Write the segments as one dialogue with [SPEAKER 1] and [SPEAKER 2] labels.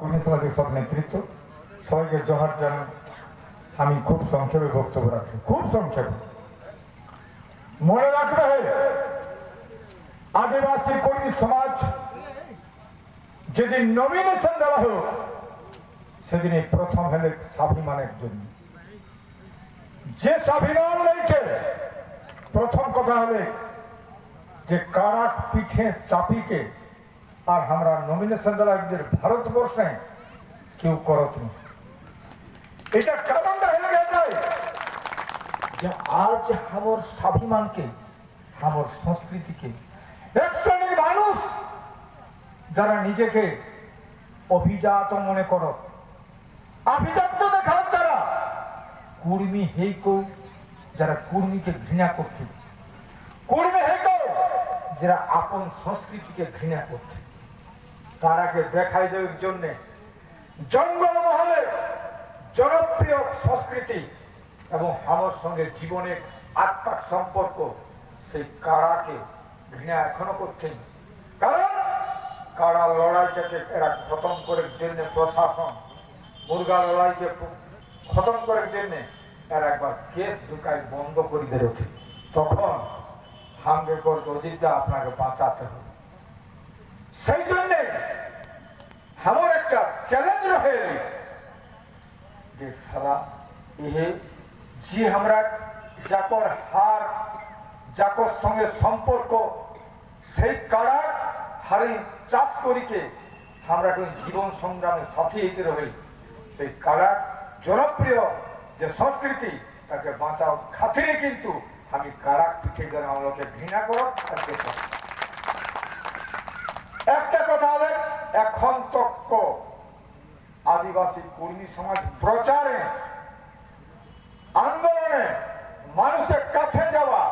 [SPEAKER 1] কর্মী সব নেতৃত্ব। সবাইকে জহার জানান আমি খুব সংক্ষেপে বক্তব্য রাখি। খুব সংক্ষেপে। মনে রাখবে আদিবাসী কর্মী সমাজ, যেদিন নমিনেশন দেওয়া হলো সেদিন এই প্রথম হলে স্বাভিমানের জন্য। যে স্বাভিমান রেখে প্রথম কথা হলে যে কারাক পিঠে চাপিকে আর আমরা নমিনেশন দিলাম ভারতবর্ষে কেউ করত এটা কারণটা হয়ে গেছে যে আজ আমার স্বাভিমানকে আমার সংস্কৃতিকে এক মানুষ যারা নিজেকে অভিজাত মনে করো, আভিজাত্য দেখার যারা কুর্মী হেইকো যারা কুর্মীকে ঘৃণা করছে কুর্মী হেইকো যারা আপন সংস্কৃতিকে ঘৃণা করছে তারাকে দেখাই দেওয়ার জন্যে জঙ্গল মহলে জনপ্রিয় সংস্কৃতি এবং আমার সঙ্গে জীবনের আত্মার সম্পর্ক, সেই কারাকে ঘৃণা এখনও করছেন। কারণ কারা লড়াইটাকে এরা খতম করার জন্য প্রশাসন, মুরগা লড়াইকে খতম করার জন্য এরা একবার কেস ঢুকাই বন্ধ করে বেরোছে তখন হাঙ্গে করতে অজিতদা আপনাকে বাঁচাতে হবে। সেই জন্যে আমার একটা চ্যালেঞ্জ রহে যে সারা এহে যে আমরা যাকর হার যাকর সঙ্গে সম্পর্ক, সেই কারা হারে চাষ করিকে আমরা কোন জীবন সংগ্রামে সাথী হইতে রহি সেই কারা জনপ্রিয় যে সংস্কৃতি, তাকে বাঁচাও। খাতিরে কিন্তু আমি কারা পিঠে যেন আমাকে ঘৃণা করো আর একটা কথা হলে এখন তক্ক। আদিবাসী কর্মী সমাজ প্রচারে আন্দোলনে মানুষের কাছে যাওয়া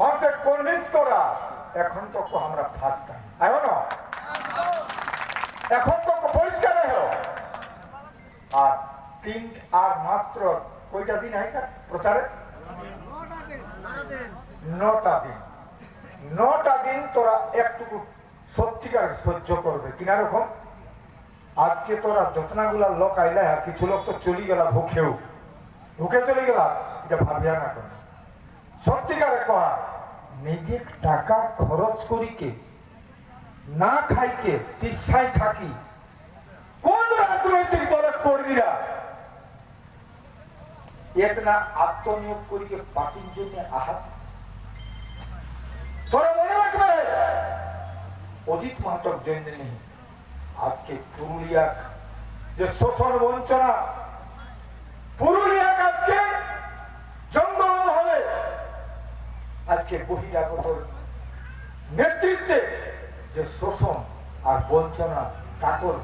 [SPEAKER 1] মানুষের কনভিন্স করা এখন তক্ক আমরা ফার্স্ট টাইম না এখন তো পরিষ্কার হলো। আর তিন আর মাত্র কয়টা দিন হয় প্রচারে? নটা দিন। নটা দিন তোরা একটুকু সত্যিকার সহ্য করবে। কিনা রকম? আজকে তোরা যতনাগুলা লোক আইলা কিছু লোক তো চলি গেলা ভুখেও। ভুখে চলে গেলা, এটা ভাবিয়া না কেন সত্যিকারে কয়া নিজে টাকা খরচ করিকে না খাইকে তিসায় থাকি। কোন রাজনৈতিক দলের কর্মীরা? এতনা আত্মনিয়োগ করিকে পার্টির জন্য আহাত তোরা মনে রাখবে অজিত জন্য নেই আজকে পুরুলিয়া যে শোষণ বঞ্চনা পুরুলিয়া আজকে জঙ্গল মহলে আজকে বহিরাগত নেতৃত্বে যে শোষণ আর বঞ্চনা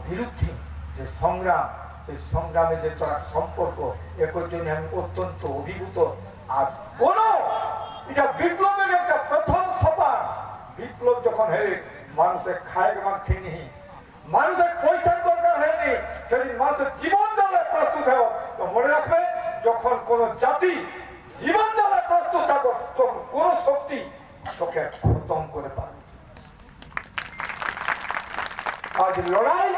[SPEAKER 1] বিরুদ্ধে যে সংগ্রাম, সেই সংগ্রামে যে তার সম্পর্ক একর জন্য আমি অত্যন্ত অভিভূত। আজ কোন এটা বিপ্লবের একটা প্রথম সোপান। বিপ্লব যখন হয়ে মানুষের খায় মারছে নেই মানুষের পয়সার দরকার হয়নি সেদিন মানুষের জীবন দেওয়ার প্রস্তুত হবে তো মনে রাখবে, যখন কোন জাতি জীবন দেওয়ার প্রস্তুত থাকো, তখন কোন শক্তি তোকে খতম করে পারবে আজ লড়াই,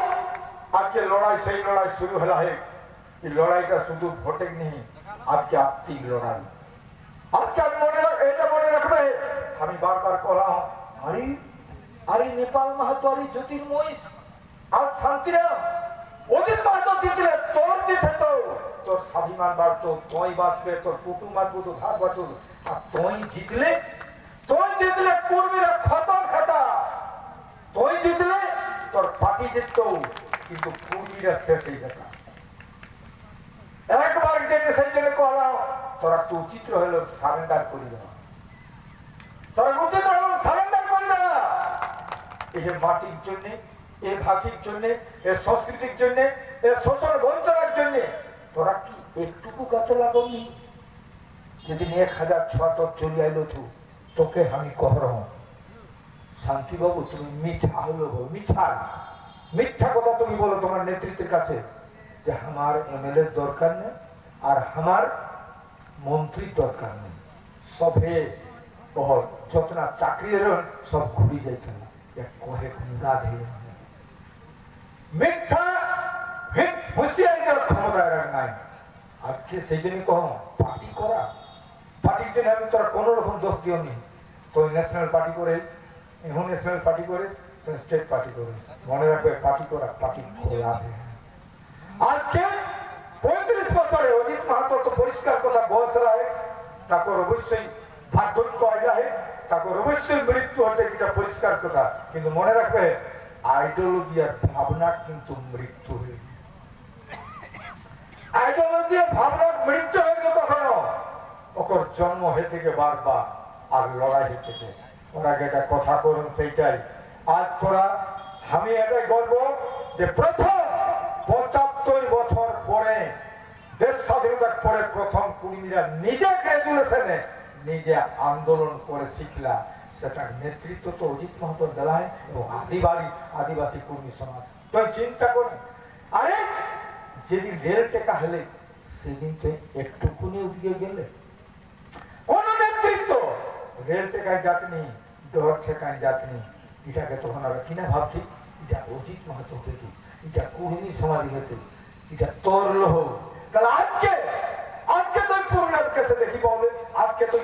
[SPEAKER 1] আজকে লড়াই, সেই লড়াই শুরু হলো হয় এই লড়াইটা শুধু ভোটে নেই, আজকে আত্মিক লড়াই। আজকে আমি মনে এটা মনে রাখবে, আমি বারবার কলাম আরে আরে নেপাল মাহাতো আরে জ্যোতির্ময়, আর শান্তিরাম অজিত মাহাতো জিতলে তোর জিতে তো। তোর স্বাভিমান বাড়তো তোই বাঁচবে, তোর কুটুম বাঁচবো তোর ভাগ বাঁচবো আর তোই জিতলে তোই জিতলে কর্মীরা খতম খাতা। তোই জিতলে, তোর পার্টি জিতত, কিন্তু কর্মীরা শেষ হয়ে যেত একবার যেতে সেই জন্য কলাম, তোরা তো উচিত হলো সারেন্ডার করে দেওয়া তোরা উচিত হলো সারেন্ডার করে দেওয়া এই মাটির জন্য, এ ভাষির সংস্কৃতির শোষণ বঞ্চনার জন্য। তোরা কি একটুকু যেদিন এক হাজার তু। তোকে আমি শান্তিবাবু, তুমি মিছা হলো মিছা মিথ্যা কথা তুমি বলো তোমার নেতৃত্বের কাছে যে আমার এমএলএ দরকার নেই আর আমার মন্ত্রীর দরকার নেই। সবে যত না চাকরি সব ঘুরি যাইতে এক কোহে মানে। মিথ্যা হুঁশিয়ারিটার ক্ষমতা নাই। আজকে সেই জন্য কম পার্টি করা। পার্টির জন্য আমি তোরা কোনো রকম দোষ দিও নি। তো ন্যাশনাল পার্টি করে এখন ন্যাশনাল পার্টি করে স্টেট পার্টি করে। মনে রাখবে পার্টি করা, পার্টি খোলাবে আজকে পঁয়ত্রিশ বছরে অজিত মাহাতো তো পরিষ্কার কথা বসরায় তারপর অবশ্যই ভাগ্যক্ষ তারপর অবশ্যই মৃত্যু হতে এটা পরিষ্কার কথা, কিন্তু মনে রাখবে আইডিওলজি আর ভাবনা কিন্তু মৃত্যু হয়ে আইডিওলজি আর ভাবনার মৃত্যু হয়নি কখনো? ওকর জন্ম হয়ে থেকে বারবার আর লড়াই হয়ে থেকে ওরা যেটা কথা করুন সেইটাই। আজ তোরা আমি এটাই গর্ব যে প্রথম পঁচাত্তর বছর পরে, দেশ স্বাধীনতার পরে প্রথম কুড়িরা নিজে গ্রাজুয়েশনে নিজে আন্দোলন করে শিখলা। সেটার নেতৃত্ব তো অজিত মাহাতোর বেলায় এবং আদিবাসী আদিবাসী কর্মী সমাজ। তো চিন্তা করেন, আরে যেদিন রেল টেকা হলে সেদিন তো একটুকুনি উদিয়ে গেলে। কোন নেতৃত্ব রেল টেকায় যাতনি ডর ঠেকায় যাতনি এটাকে তখন আমরা কিনা ভাবছি, এটা অজিত মাহাতো থেকে এটা কুর্মী সমাধি হতে, এটা তোর লোহ তাহলে আজকে তুই পূর্ণার কাছে দেখি বলে আজকে তুই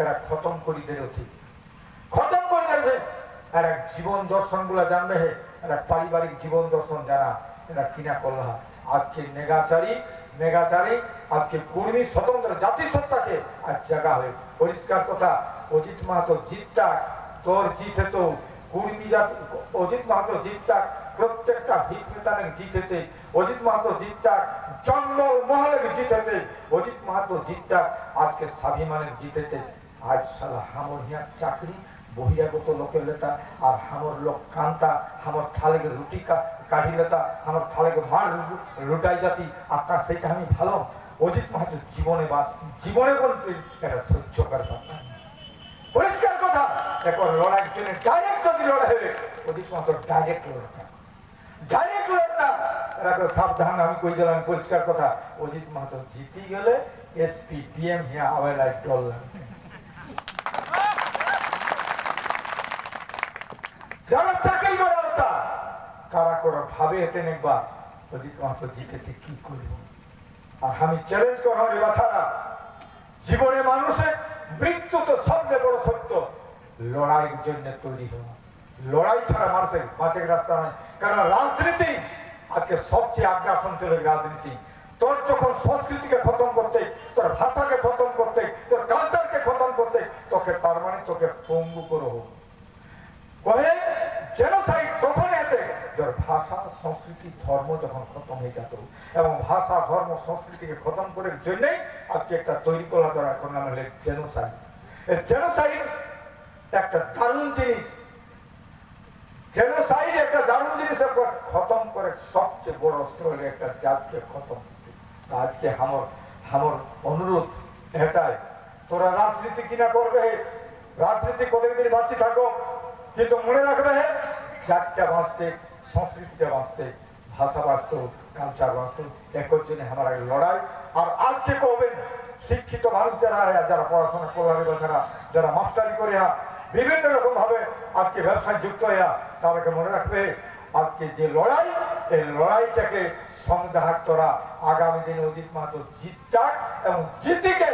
[SPEAKER 1] এরা খতম করি দেবে উচিত খতম করে দেবে এরা জীবন দর্শনগুলা জানবে হে, এরা পারিবারিক জীবন দর্শন জানা, এরা কিনা করলা। আজকে নেগাচারী নেগাচারী আজকে কর্মী স্বতন্ত্র জাতিসত্তাকে আজ জায়গা হয়ে। পরিষ্কার কথা, অজিত মাহাতো জিতটা তোর জিত তো কুর্মী জাতি, অজিত মাহাতো জিতটা প্রত্যেকটা ভিক্ষিতানের জিতেতে অজিত মাহাতো জিতটা জঙ্গল মহলের জিতেতে অজিত মাহাতো জিতটা আজকে স্বাভিমানের জিতেতে আজ সালা হামর হিয়া চাকরি, বহিরাগত লোকের লেতা, আর হামর লোক কান্তা, হামর থালেকে রুটি কা- কাঢ়ি লেতা আমার থালেকে মার রুটাই জাতি, আর তার সেইটা আমি ভালো। অজিত মাহাতো জীবনে বা, জীবনে বলতে এটা সহ্য কথা পরিষ্কার কথা এখন লড়াই জন্য ডাইরেক্ট যদি লড়াই হবে অজিত মাহাতো ডাইরেক্ট লড়তা ডাইরেক্ট লড়তা এরা সাবধান, আমি কই দিলাম পরিষ্কার কথা, অজিত মাহাতো জিতি গেলে এসপি ডিএম হিয়া আওয়ালাই ডল লাগবে যারা চাকরি করে ওটা কারা করে ভাবে এতে অজিত মাহাতো জিতেছে, কি করব? আর আমি চ্যালেঞ্জ করা হবে বাছারা। জীবনে মানুষের মৃত্যু তো সবচেয়ে বড় সত্য। লড়াইয়ের জন্য তৈরি হওয়া। লড়াই ছাড়া মানুষের বাঁচের রাস্তা নয় কারণ রাজনীতি আজকে সবচেয়ে আগ্রাসন চলে রাজনীতি। তোর যখন সংস্কৃতিকে খতম করতে, তোর ভাষাকে খতম করতে, তোর কালচারকে খতম করতে, তোকে তার মানে তোকে পঙ্গু করে হোক। কহে খতম করে সবচেয়ে বড় অস্ত্র হলে একটা জাতকে খতম আজকে আমার আমার অনুরোধ এটাই। তোরা রাজনীতি কিনা করবে? রাজনীতি কতদিন বাঁচি থাকো? কিন্তু মনে রাখবে জাতটা বাঁচতে সংস্কৃতিটা বাঁচতে ভাষা বাঁচত কালচার বাঁচত একর জন্য আমার লড়াই। আর আজকে কবেন শিক্ষিত মানুষ যারা যারা পড়াশোনা করবে যারা যারা মাস্টারি করে আয়া, বিভিন্ন রকম ভাবে আজকে ব্যবসায় যুক্ত হইয়া তাদেরকে মনে রাখবে আজকে যে লড়াই এই লড়াইটাকে সংগ্রাহক তোরা আগামী দিনে অজিত মাহাতো জিতটাক এবং জিতিকে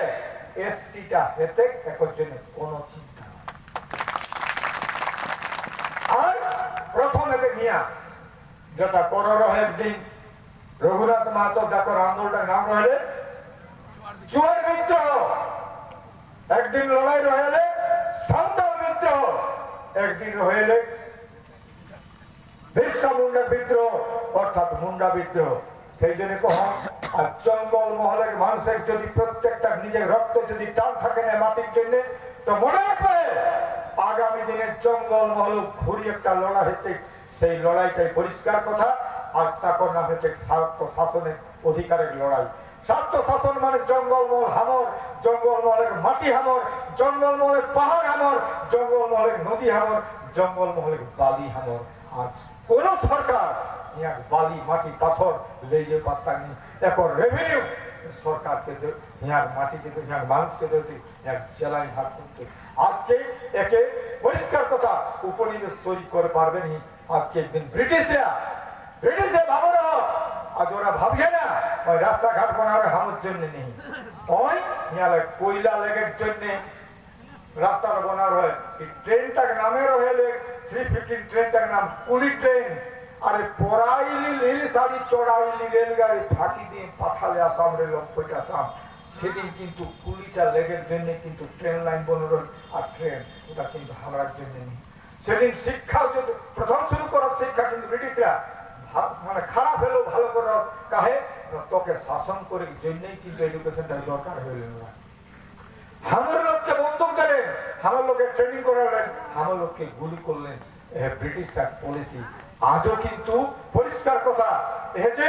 [SPEAKER 1] এসটিটা হেতে একর জন্য কোনো চিন্তা নাই। আর প্রথম এতে নিয়া যেটা করর একদিন রঘুনাথ মাহাতো যাকর আন্দোলনের নাম রহলে জুয়ার বিদ্রোহ। একদিন লড়াই রহেলে সান্তাল বিদ্রোহ। একদিন রহেলে বিরসা মুন্ডা বিদ্রোহ, অর্থাৎ মুন্ডা বিদ্রোহ। সেই জন্য কহ, আর জঙ্গল মহলের মানুষের যদি প্রত্যেকটা নিজের রক্ত যদি টান থাকে না মাটির জন্য, তো মনে রাখবে, আগামী দিনে জঙ্গল মহল ঘুরি একটা লড়াই হচ্ছে সেই লড়াইটাই পরিষ্কার কথা। আর তারপর নাম হচ্ছে স্বার্থ শাসনের অধিকারের লড়াই। স্বার্থ শাসন মানে জঙ্গলমহল হামর, জঙ্গলমহলের মাটি হামর, জঙ্গলমহলের পাহাড় হামর, জঙ্গলমহলের নদী হামর, জঙ্গলমহলের বালি হামর। আর কোন সরকার বালি, মাটি, পাথর লেগে পাত্তা নেই। এখন রেভিনিউ সরকারকে ইয়ার মাটিকে দে- ইয়ার মানুষকে দিতে ইয়ার জেলায় ভাগ করতে। আজকে একে পরিষ্কার কথা উপনিবেশ তৈরি করে পারবেনি আজকে একদিন ব্রিটিশরা ব্রিটিশরা ভাবো আজ ওরা ভাববে না, ওই রাস্তাঘাট বানাবে হামুর জন্য নেই। ওই ইয়ালে কয়লা লেগের জন্যে রাস্তাটা বানার হয় এই ট্রেনটাকে নামের হলে থ্রি ফিফটিন ট্রেনটার নাম কুড়ি ট্রেন। আরে পড়াইলি রেল গাড়ি, চড়াইলি রেলগাড়ি ফাঁকি দিয়ে পাঠালে আসাম রেল অক্ষয়টা আসাম। সেদিন কিন্তু কুড়িটা লেগের জন্য কিন্তু ট্রেন লাইন বনর আর ট্রেন, ওটা কিন্তু হামরার জন্য নেই। সেদিন শিক্ষা যদি প্রথম শুরু করার শিক্ষা কিন্তু ব্রিটিশরা মানে খারাপ হলেও ভালো করার কাহে তোকে শাসন করে জন্যই কিন্তু এডুকেশনটা দরকার হইল না। আমার লোককে বন্দুক দিলেন আমার লোককে ট্রেনিং করালেন আমার লোককে গুলি করলেন, এ ব্রিটিশ পলিসি আজও কিন্তু পরিষ্কার কথা, এ যে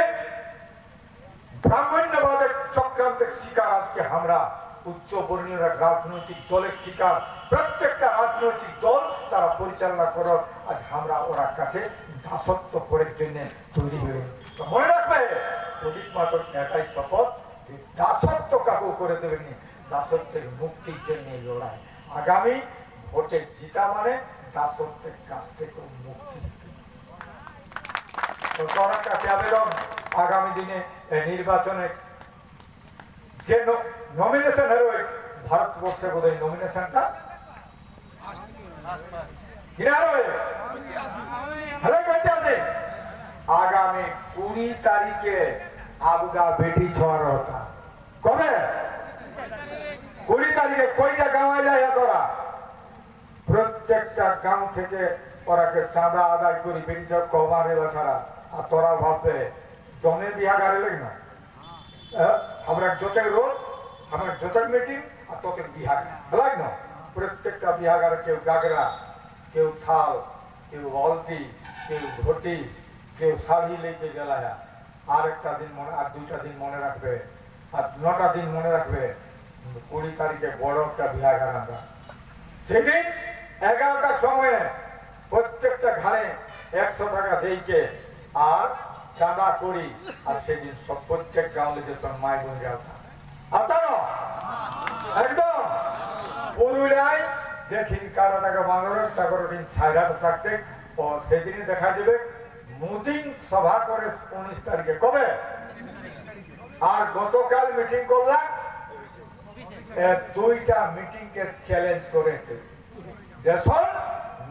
[SPEAKER 1] ব্রাহ্মণ্যবাদের চক্রান্তের শিকার আজকে আমরা উচ্চ বর্ণীয় রাজনৈতিক দলের শিকার, প্রত্যেকটা রাজনৈতিক দল তারা পরিচালনা করার আজ আমরা ওরা কাছে দাসত্ব করার জন্য তৈরি হয়ে মনে রাখবে, প্রদীপ মাতর একাই শপথ, যে দাসত্ব কাকু করে দেবেনি দাসত্বের মুক্তির জন্য লড়াই। আগামী ভোটে জিতা মানে দাসত্বের কাছ থেকে মুক্তি তো করার কাছে আবেদন, আগামী দিনে নির্বাচনে যে নমিনেশন এই ভারতবর্ষে বোধ হয় নমিনেশনটা আগামী কুড়ি তারিখে আবগা বেটি ছোয়ার হতা কবে? কুড়ি তারিখে কয়টা গাঁয়ে যায় তোরা প্রত্যেকটা গাঁও থেকে ওরাকে চাঁদা আদায় করি বেটি চক কমারে ছাড়া। আর তোরা ভাববে জমে বিয়া গাড়ি লেগ না? হ্যাঁ? আমরা যতেক রোড আমরা যতেক মিটিং আর ততেক বিহার লাগ না? প্রত্যেকটা বিহাগারে কেউ গাগরা, কেউ থাল, কেউ অলতি কেউ ঘটি, কেউ শাড়ি লেগে গেলায়া। আর একটা দিন মনে, আর দুইটা দিন মনে রাখবে, আর নটা দিন মনে রাখবে কুড়ি তারিখে বড় একটা বিহাগার আমরা। সেদিন এগারোটার সময়ে প্রত্যেকটা ঘাড়ে একশো টাকা দিইকে আর চাঁদা করি, আর সেদিন সব প্রত্যেক গাঁলে যেত মায় বোন যাওয়া একদম? পুরুলিয়ায় যেদিন কারও বাংলার তারপর দিন ছাইরাতে ও সেদিনই দেখা যাবে মিটিং সভা করে উনিশ তারিখে। কবে? আর গতকাল মিটিং করলাম দুইটা মিটিং কে চ্যালেঞ্জ করে দেশন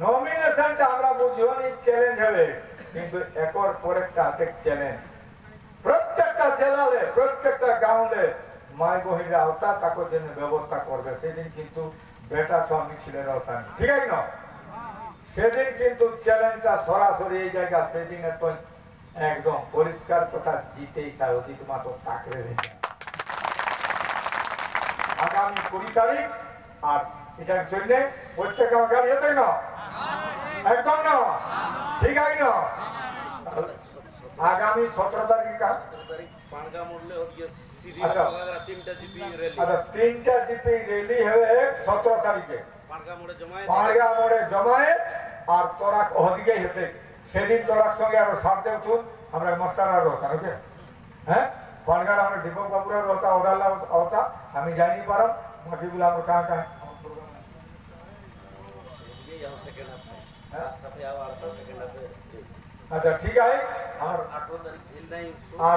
[SPEAKER 1] নমিনেশনটা আমরা বুঝিও নি চ্যালেঞ্জ হবে, কিন্তু একর পরে তাতে চ্যালেঞ্জ প্রত্যেকটা জেলালে, প্রত্যেকটা গাঁওলে মাই বহিরা আওতা, তাকে জন্য ব্যবস্থা করবে, সেদিন কিন্তু বেটা ছ মিছিলের আওতা নেই। ঠিক আছে না? সেদিন কিন্তু চ্যালেঞ্জটা সরাসরি এই জায়গা, সেদিনে তো একদম পরিষ্কার কথা, জিতেই চাই অধিক মাত্র তাকরে রেখে আগামী কুড়ি তারিখ, আর এটার জন্য প্রত্যেক আমার গাড়ি না? একদম না? ঠিক আছে না? আগামী সতেরো তারিখ
[SPEAKER 2] তিনটা জিপি রেলি
[SPEAKER 1] আচ্ছা তিনটা জিপি হবে সতেরো তারিখে।
[SPEAKER 2] পানগা মোড়ে জমায়
[SPEAKER 1] পাঁড়গা মোড়ে জমায়ে আর তোরা ওদিকে হেতে সেদিন তোরার সঙ্গে আরও সাথে উঠুন আমরা মাস্টার রতা ওকে? হ্যাঁ? পাঁড়গার আমরা দীপক বাবুরা রতা ওডালা ওতা আমি যাইনি পারাম মাটিগুলো আমরা কাঁ কাঁ।
[SPEAKER 2] সেকেন্ড হাফে রাস্তাতে আবার সেকেন্ড হাফে
[SPEAKER 1] আচ্ছা ঠিক আছে। আমার
[SPEAKER 2] আঠারো তারিখ ঝিল নাই
[SPEAKER 1] আর